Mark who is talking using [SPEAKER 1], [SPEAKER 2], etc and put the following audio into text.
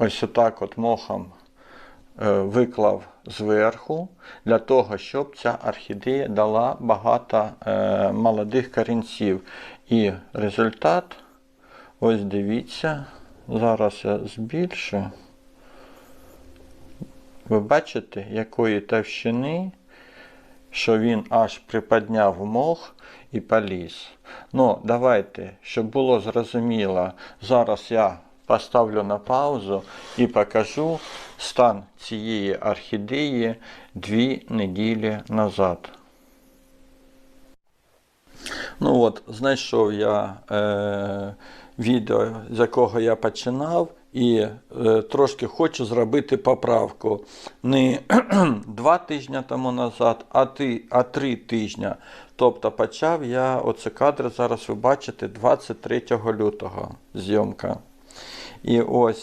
[SPEAKER 1] ось отак от мохом е, виклав зверху, для того, щоб ця орхідея дала багато е, молодих корінців. І результат, ось дивіться, зараз я збільшу. Ви бачите, якої товщини, що він аж приподняв мох і поліз. Ну, давайте, щоб було зрозуміло, зараз я поставлю на паузу і покажу стан цієї орхідеї дві неділі назад. Ну от, знайшов я е, відео, з якого я починав, і е, трошки хочу зробити поправку. Не два тижні тому назад, а, ти, а три тижні. Тобто почав я оце кадри зараз ви бачите 23 лютого зйомка. І ось